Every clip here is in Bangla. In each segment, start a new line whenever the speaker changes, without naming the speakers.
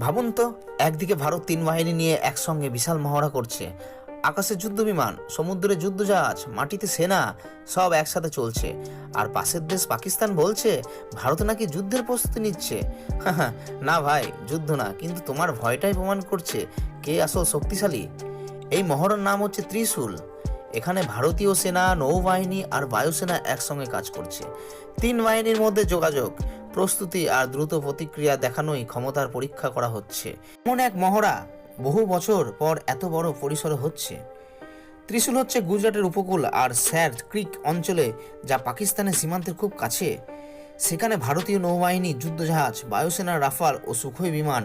ভাবুন তো, একদিকে ভারত তিন বাহিনী নিয়ে একসঙ্গে বিশাল মহড়া করছে। আকাশে যুদ্ধ বিমান, সমুদ্রে যুদ্ধজাহাজ মাটিতে সেনা, সব একসাথে চলছে। আর পাশের দেশ পাকিস্তান বলছে, ভারত নাকি যুদ্ধের প্রস্তুতি নিচ্ছে। না ভাই, যুদ্ধ না, কিন্তু তোমার ভয়টাই প্রমাণ করছে কে আসল শক্তিশালী। এই মহড়ার নাম হচ্ছে ত্রিশূল। এখানে ভারতীয় সেনা, নৌবাহিনী আর বায়ুসেনা একসঙ্গে কাজ করছে। তিন বাহিনীর মধ্যে যোগাযোগ প্রস্তুতি আর দ্রুত প্রতিক্রিয়া দেখানোই ক্ষমতার পরীক্ষা করা হচ্ছে। এমন এক মহড়া বহু বছর পর এত বড় পরিসরে হচ্ছে। ত্রিশূল হচ্ছে গুজরাটের উপকূল আর স্যার ক্রিক অঞ্চলে, যা পাকিস্তানের সীমান্তের খুব কাছে। সেখানে ভারতীয় নৌবাহিনী, যুদ্ধজাহাজ, বায়ুসেনা রাফাল ও সুখোই বিমান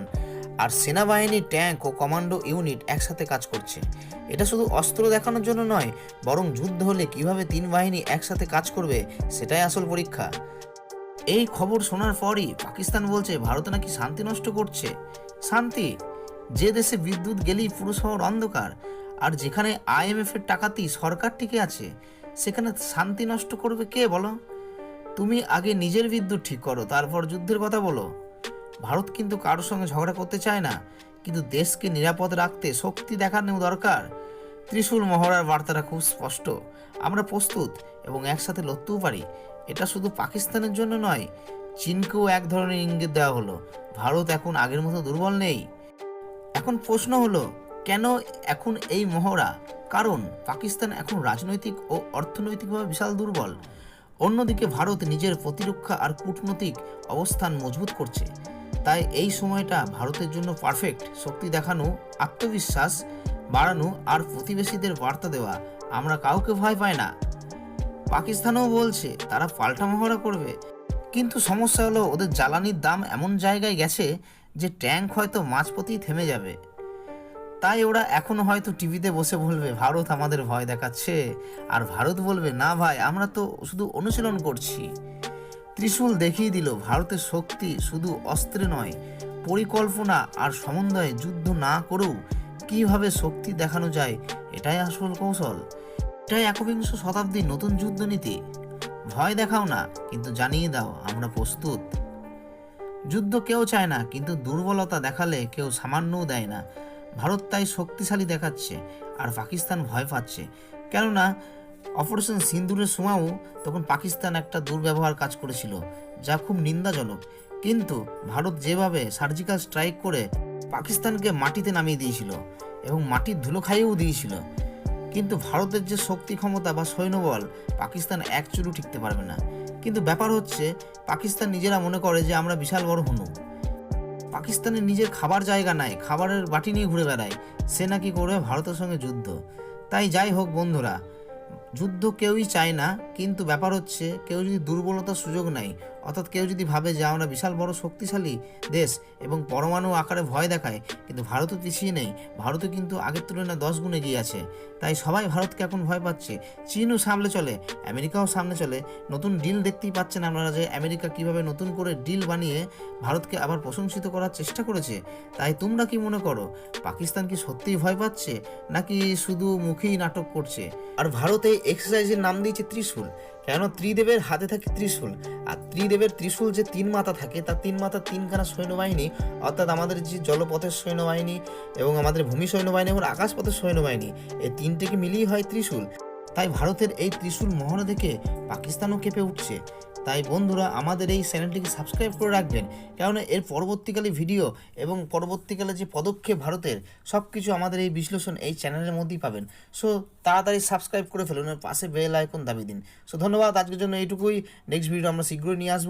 আর সেনাবাহিনীর ট্যাঙ্ক ও কমান্ডো ইউনিট একসাথে কাজ করছে। এটা শুধু অস্ত্র দেখানোর জন্য নয়, বরং যুদ্ধ হলে কীভাবে তিন বাহিনী একসাথে কাজ করবে, সেটাই আসল পরীক্ষা। এই খবর শোনার পরই পাকিস্তান বলছে, ভারত নাকি শান্তি নষ্ট করছে। শান্তি? যে দেশে বিদ্যুৎ গেলেই পুরো শহর অন্ধকার, আর যেখানে আইএমএফ এর টাকাতেই সরকার টিকে আছে, সেখানে শান্তি নষ্ট করবে কে বলো? তুমি আগে নিজের বিদ্যুৎ ঠিক করো, তারপর যুদ্ধের কথা বলো। ভারত কিন্তু কারোর সঙ্গে ঝগড়া করতে চায় না, কিন্তু দেশকে নিরাপদ রাখতে শক্তি দেখানো দরকার। ত্রিশূল মহড়ার বার্তাটা খুব স্পষ্ট। আমরা প্রস্তুত এবং একসাথে লড়তেও পারি। এটা শুধু পাকিস্তানের জন্য নয়, চীনকেও এক ধরনের ইঙ্গিত দেওয়া হলো। ভারত এখন আগের মতো দুর্বল নেই। এখন প্রশ্ন হলো, কেন এখন এই মহড়া? কারণ পাকিস্তান এখন রাজনৈতিক ও অর্থনৈতিকভাবে বিশাল দুর্বল। অন্যদিকে ভারত নিজের প্রতিরক্ষা আর কূটনৈতিক অবস্থান মজবুত করছে। তাই এই সময়টা ভারতের জন্য পারফেক্ট শক্তি দেখানো, আত্মবিশ্বাস বাড়ানো আর প্রতিবেশীদের বার্তা দেওয়া। আমরা কাউকে ভয় পাই না। পাকিস্তানও বলছে তারা পাল্টা মহড়া করবে। কিন্তু সমস্যা হলো, ওদের জ্বালানির দাম এমন জায়গায় গেছে যে ট্যাঙ্ক হয়তো মাঝপথেই থেমে যাবে। তাই ওরা এখনও হয়তো টিভিতে বসে বলবে, ভারত আমাদের ভয় দেখাচ্ছে। আর ভারত বলবে, না ভাই, আমরা তো শুধু অনুশীলন করছি। ত্রিশূল দেখিয়ে দিল, ভারতের শক্তি শুধু অস্ত্রে নয়, পরিকল্পনা আর সমন্বয়ে যুদ্ধ না করেও কীভাবে শক্তি দেখানো যায়, এটাই আসল কৌশল। এটাই একবিংশ শতাব্দীর নতুন যুদ্ধনীতি। ভয় দেখাও না, কিন্তু জানিয়ে দাও, আমরা প্রস্তুত। যুদ্ধ কেউ চায় না, কিন্তু দুর্বলতা দেখালে কেউ সামান্যও দেয় না। ভারত তাই শক্তিশালী দেখাচ্ছে, আর পাকিস্তান ভয় পাচ্ছে। কেননা, অপারেশন সিন্দুরের সময়ও তখন পাকিস্তান একটা দুর্ব্যবহার কাজ করেছিল, যা খুব নিন্দাজনক। কিন্তু ভারত যেভাবে সার্জিক্যাল স্ট্রাইক করে পাকিস্তানকে মাটিতে নামিয়ে দিয়েছিল, এবং মাটির ধুলো খাইয়েও দিয়েছিল কিন্তু ভারতের যে শক্তি ক্ষমতা বা সৈন্যবল, পাকিস্তান এক চুরু টিকতে পারবে না। কিন্তু ব্যাপার হচ্ছে, পাকিস্তান নিজেরা মনে করে যে আমরা বিশাল বড় হনু। পাকিস্তানের নিজের খাবার জায়গা নাই, খাবারের বাটি নিয়ে ঘুরে বেড়ায়। সে নাকি করবে ভারতের সঙ্গে যুদ্ধ। তাই যাই হোক বন্ধুরা, যুদ্ধ কেউই চায় না, কিন্তু ব্যাপার হচ্ছে, কেউ যদি দুর্বলতার সুযোগ নেয় অর্থাৎ কেউ যদি ভাবে যে আমরা বিশাল বড় শক্তিশালী দেশ এবং পরমাণু আকারে ভয় দেখায়, কিন্তু ভারতও পিছিয়ে নেই, ভারতও কিন্তু আগের তুলনায় দশ গুণ এগিয়ে আছে। তাই সবাই ভারতকে এখন ভয় পাচ্ছে। চীনও সামলে চলে, আমেরিকাও সামনে চলে। নতুন ডিল দেখতেই পাচ্ছেন আপনারা যে আমেরিকা কীভাবে নতুন করে ডিল বানিয়ে ভারতকে আবার প্রশংসিত করার চেষ্টা করেছে। তাই তোমরা কি মনে করো, পাকিস্তান কি সত্যিই ভয় পাচ্ছে, নাকি শুধু মুখেই নাটক করছে? আর ভারতে এক্সারসাইজের নাম দিয়েছে ত্রিশূল। কেন ত্রিদেবের হাতে থাকে ত্রিশূল? আর ত্রিদেবের ত্রিশূল যে তিন মাথা থাকে, তার তিন মাথা তিনখানা সৈন্যবাহিনী, অর্থাৎ আমাদের যে জলপথের সৈন্যবাহিনী এবং আমাদের ভূমি সৈন্যবাহিনী এবং আকাশপথের সৈন্যবাহিনী, এই তিনটেকে মিলিয়েই হয় ত্রিশূল। তাই ভারতের এই ত্রিশূল মহড়া দেখে পাকিস্তানও কেঁপে উঠছে। তাই বন্ধুরা আমাদের এই চ্যানেলটিকে সাবস্ক্রাইব করে রাখবেন। কেননা এর পরবর্তীকালে ভিডিও এবং পরবর্তীকালে যে পদক্ষেপ ভারতের সব কিছু আমাদের এই বিশ্লেষণ এই চ্যানেলের মধ্যেই পাবেন। সো, তাড়াতাড়ি সাবস্ক্রাইব করে ফেলুন পাশে বেল আইকন দাবি দিন। সো, ধন্যবাদ। আজকের জন্য এইটুকুই। নেক্সট ভিডিও আমরা শীঘ্রই নিয়ে আসব।